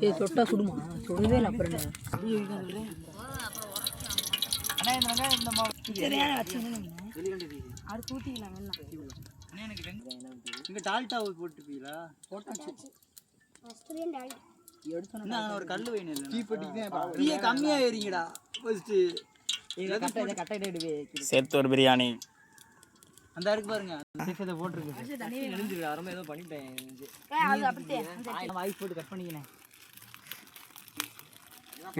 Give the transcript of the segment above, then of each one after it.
ஏய் தொட்டா சுடுமா? சுடவே இல்லை அப்புறம் அடுத்து ஊற்றிக்கலாம் எனக்கு வெங்காயம் இங்க டால்டா போட்டுப்பீங்களா? அங்க ஒரு இல்ல தீப்பெட்டிக்கு தீய கம்மியா ஏறிங்கடா ஃபர்ஸ்ட் எடுவே சேத்தூர் பிரியாணி. அந்த இருக்கு பாருங்க இதை போட்டுருக்கு. அருமை ஏதோ பண்ணிட்டேன் வாய்ஸ் போட்டு கட் பண்ணிக்கினேன்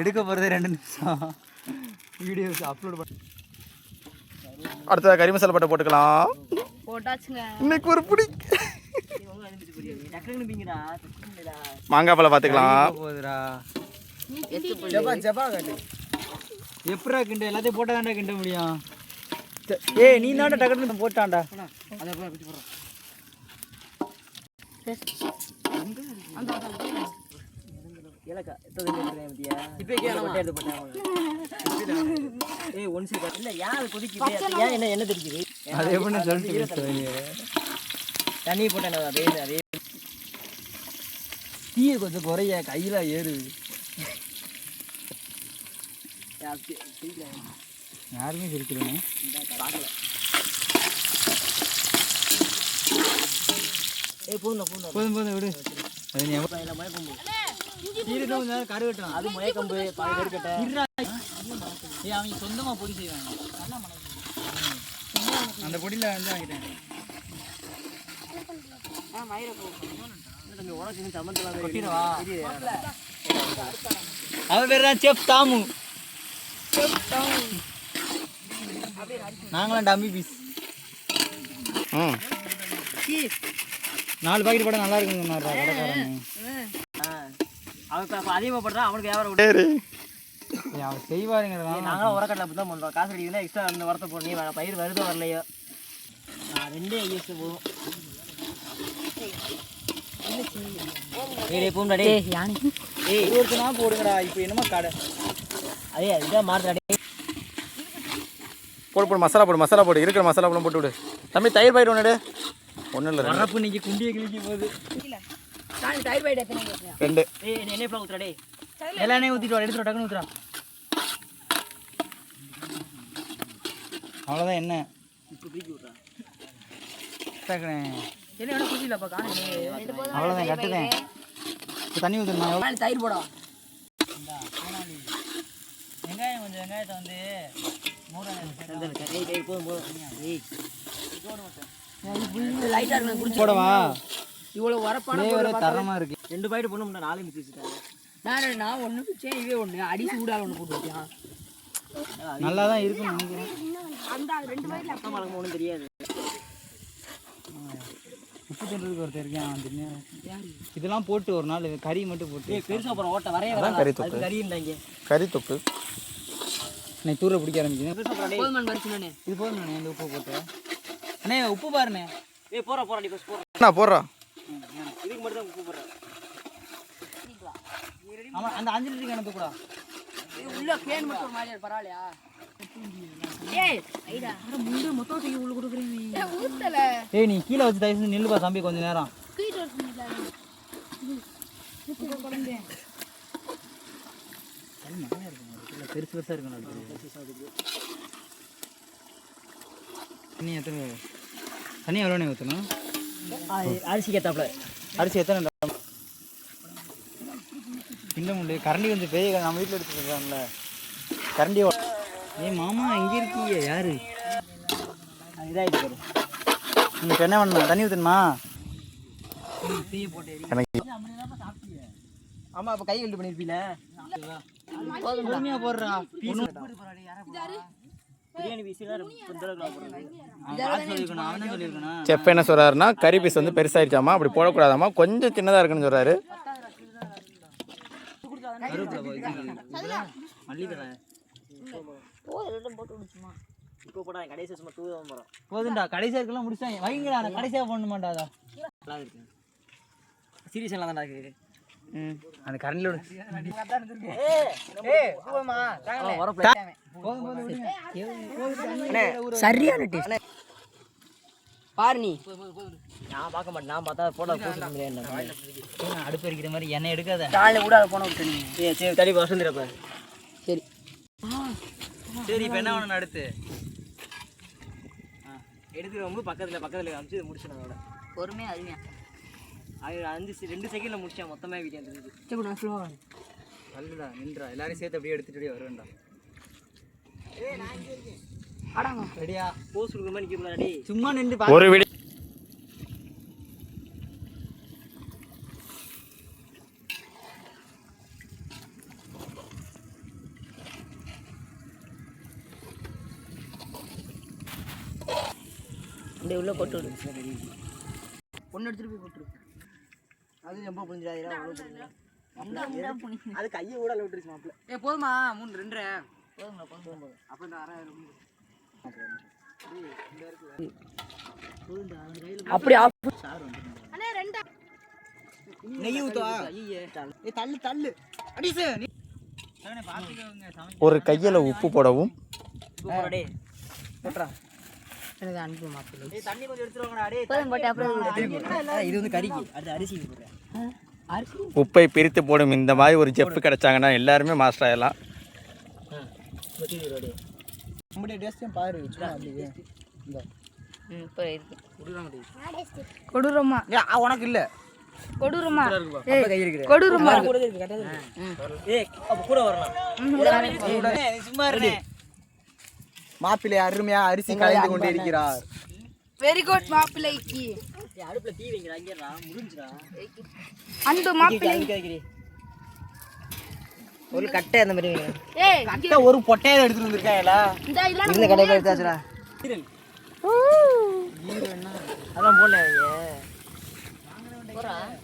எடுக்க போறது ரெண்டு நிமிஷம். வீடியோஸ் அப்லோட் பண்ண அடுத்ததாக கறி மசாலா பட்டை போட்டுக்கலாம். போட்டாச்சுங்க. இன்னைக்கு ஒரு பிடி. மாங்காய் பழம் பார்த்துக்கலாம் போகுதுடா. எப்படா கிண்டு? எல்லாத்தையும் போட்டா தான்டா கிண்ட முடியும். ஏய் நீ தான்டா டக்குனு போட்டான்டா. அதை போட்டாங்க ஏய் ஒன் இல்ல யார் கொதிக்குது? ஏன் என்ன என்ன தெரிக்குது? அது எப்படி சொல்லிட்டு தண்ணி போட்டேன் அதே அதே. தீயை கொஞ்சம் குறைய கையில ஏறுது யாருமே சிரிக்கிறேன் போதும் போதும் விடு. அது நீ எவ்வளோ கரு கட்டணும். அது மயக்கம்பு பாதி கரு கட்ட. அவங்க சொந்தமா பொடி செய்வாங்க. அந்த பொடியில வந்து வாங்கிட்டேன். கொட்டிடவா? அவன் பேர் தான் செஃப் தாமு. நாங்களாம் டம்மி பீஸ். ம் நாலு பாக்கெட் போட நல்லா இருக்குங்க சொன்னாரா கடைக்காரன் அவன் இப்போ அதிகமாக போடுறான் அவனுக்கு வியாபாரம் சரி அவன் செய்வாருங்கிறதா நாங்களும் உரக்கடலை அப்படி தான் பண்ணுறோம். காசு அடிக்கிறதா எக்ஸ்ட்ரா அந்த உரத்தை போடு நீ வேணாம் பயிர் வருதோ வரலையோ. நான் ரெண்டே ஐஎஸ் போதும். போடுங்கடா இப்போ என்னமோ கடை. அதே இதான் மாறுதா டேய். போடு போடு மசாலா போடு மசாலா போடு. இருக்கிற மசாலா போடு போட்டு விடு. தம்பி தயிர் பாயிட்டு ஒன்று ஒன்றும் இல்லை. வரப்பு இன்னைக்கு குண்டியை கிழிக்க போகுது நான் தயிர் பாயிட்டு எத்தனை கேட்குறேன் ரெண்டு. என்ன ஊத்துறா டேய்? எல்லாமே ஊத்திட்டு வா எடுத்துட்டு வா, டக்குனு ஊத்துறா. அவ்வளோதான் என்ன? அவ்வளோதான் கட்டுதேன். தண்ணி எவ்வளோ தயிர் போடா வெங்காயம் கொஞ்சம் வெங்காயத்தை வந்து போதும் லைட்டாக இருக்கு குடிச்சு போடவா? இவ்வளோ வரப்பான ஃப்ளேவரே தரமாக இருக்கு. ரெண்டு பாக்கெட் பொண்ணு நாலு மிக்ஸ் வச்சுட்டாங்க. நான் நான் ஒன்று வச்சேன் இவே ஒன்று அடி சூடாக ஒன்று போட்டு வச்சேன் நல்லா தான் இருக்குன்னு நினைக்கிறேன். அந்த ரெண்டு பாயில அக்கம் பழக்கம் ஒன்றும் தெரியாது. உப்பு தண்டுறதுக்கு ஒருத்தர் இருக்கேன் இதெல்லாம் போட்டு ஒரு நாள் கறி மட்டும் போட்டு பெருசாக அப்புறம் ஓட்ட வரைய அதான் கறி தொக்கு. கறி இருந்தாங்க கறி தொக்கு. நான் தூர பிடிக்க ஆரம்பிக்கிறேன். இது போதும் இந்த உப்பு போட்டு. அண்ணே உப்பு பாருண்ணே. ஏய் போறா போறா நீ பஸ் போறா என்ன போடுறா இதுக்கு மட்டும் தான் உப்பு போடுறேன் ஆமா அந்த அஞ்சு லிட்டருக்கு எனக்கு கூட. உள்ள கேன் மட்டும் ஒரு மாதிரியா பரவாயில்லையா? ஏய் ஐடா. அட முண்டு மொத்தம் தூக்கி உள்ள கொடுக்குறேன் ஊத்தல. ஏய் நீ கீழே வச்சு தயவு செஞ்சு நில்லுப்பா தம்பி கொஞ்ச நேரம். பெருசு பெருசா இருக்கணும் தண்ணி எத்தனை தண்ணி எவ்வளோ ஊற்றணும் அரிசிக்கு ஏற்றாப்புல அரிசி எத்தனை கிண்ட முடியல கரண்டி கொஞ்சம் பெரிய நம்ம வீட்டில் எடுத்துருக்காங்கல்ல கரண்டி ஏய் மாமா எங்கே இருக்கீங்க யாரு? இதாகிட்டு உங்களுக்கு என்ன பண்ணணும் தண்ணி ஊற்றணுமா எனக்கு ஆமா அப்ப கை கழட்டு பண்ணிருப்பீல? பொறுமையா போடுறா. செஃப் என்ன சொல்கிறாருன்னா கறி பீஸ் வந்து பெருசாகிடுச்சாமா அப்படி போடக்கூடாதாம்மா கொஞ்சம் சின்னதாக இருக்குன்னு சொல்கிறாரு தான் போதுண்டா கடைசியாக இருக்கலாம் முடிச்சாங்க வைங்கடா நல்லா இருக்கு. சீரியஸ் எல்லாம் தான்டா இருக்கு. அந்த கரண்டில் சரியான டேஸ்ட் பாரு நீ. நான் பார்க்க மாட்டேன். நான் பார்த்தா போட போட்டு அடுப்பு எரிக்கிற மாதிரி எண்ணெய் எடுக்காத. காலையில் கூட அதை போன விட்டு நீ. சரி தள்ளி வசந்திரப்ப சரி. சரி இப்போ என்ன பண்ணணும் அடுத்து? எடுத்துட்டு வந்து பக்கத்தில் பக்கத்தில் அமிச்சு முடிச்சேன் அதோட. பொறுமையா அருமையா அது அஞ்சு ரெண்டு செகண்ட்ல முடிச்சேன். மொத்தமே வீடியோ இருந்தது சரி நான் ஸ்லோவா நல்லடா நின்றா. எல்லாரையும் சேர்த்து அப்படியே எடுத்துட்டு அப்படியே வருவேன்டா. ஆடாங்க ரெடியா? போஸ் கொடுக்குற மாதிரி நிற்க முன்னாடி சும்மா நின்று ஒரு விடி இந்த உள்ள போட்டு விடு. ஒன்று எடுத்துட்டு போய் போட்டுரு. அது ரொம்ப புரிஞ்சிடாதீரா அது கையை கூட விட்டுருச்சு மாப்பிள்ள. ஏ போதுமா மூணு ரெண்டு அப்போ இந்த அரை அப்படி நெய் ஊத்துவா? ஏ தள்ளு. தள்ளு அடிசு ஒரு கையில் உப்பு போடவும். டேய் எனக்கு அனுப்பு மாப்பிள்ளை. தண்ணி கொஞ்சம் எடுத்துருவாங்கடா இது வந்து கறிக்கு. போடுறேன் அரிசி உப்பை பிரித்து போடும். இந்த மாதிரி ஒரு செஃப் கிடைச்சாங்கன்னா எல்லாருமே மாஸ்டர் ஆயிடலாம். நம்முடைய டேஸ்டையும் பாரு சும்மா அப்படியே. ம் இப்போ இருக்கு. கொடூரமா. உனக்கு இல்ல. கொடூரமா. அப்ப கை இருக்குது. கொடூரமா. கூட இருக்கு கரெக்டாக ஏய் அப்போ கூட வரலாம். சும்மா இருந்தேன் மாப்பிள்ளை அருமையா அரிசி கலைந்து கொண்டு இருக்கிறார் வெரி குட் மாப்பிள்ளைக்கு. அடுப்புல தீ வைங்கடா இங்கடா முடிஞ்சுடா. அந்த மாப்பிள்ளை. ஒரு கட்டை அந்த மாதிரி ஏய் கட்ட ஒரு பொட்டையை எடுத்துட்டு வந்திருக்காங்களா இந்த கடையில் எடுத்தாச்சுடா. அதான் போடல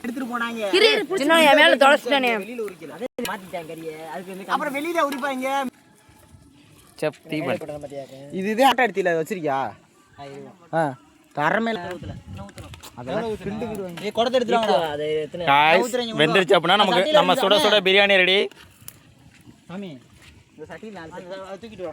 எடுத்துட்டு போனாங்க. கிரி சின்ன என் மேல தொலைச்சிட்டானே. வெளியில உரிக்கல அதே மாத்திட்டாங்க கறியை அதுக்கு வந்து அப்புறம் வெளியில உரிப்பாங்க செஃப் தீபன் இது இதே ஆட்டை எடுத்தில வச்சிருக்கியா? ஆ தரமேல வெந்துருச்சு அப்படின்னா நமக்கு நம்ம சுட சுட பிரியாணி ரெடி தூக்கிட்டு வா.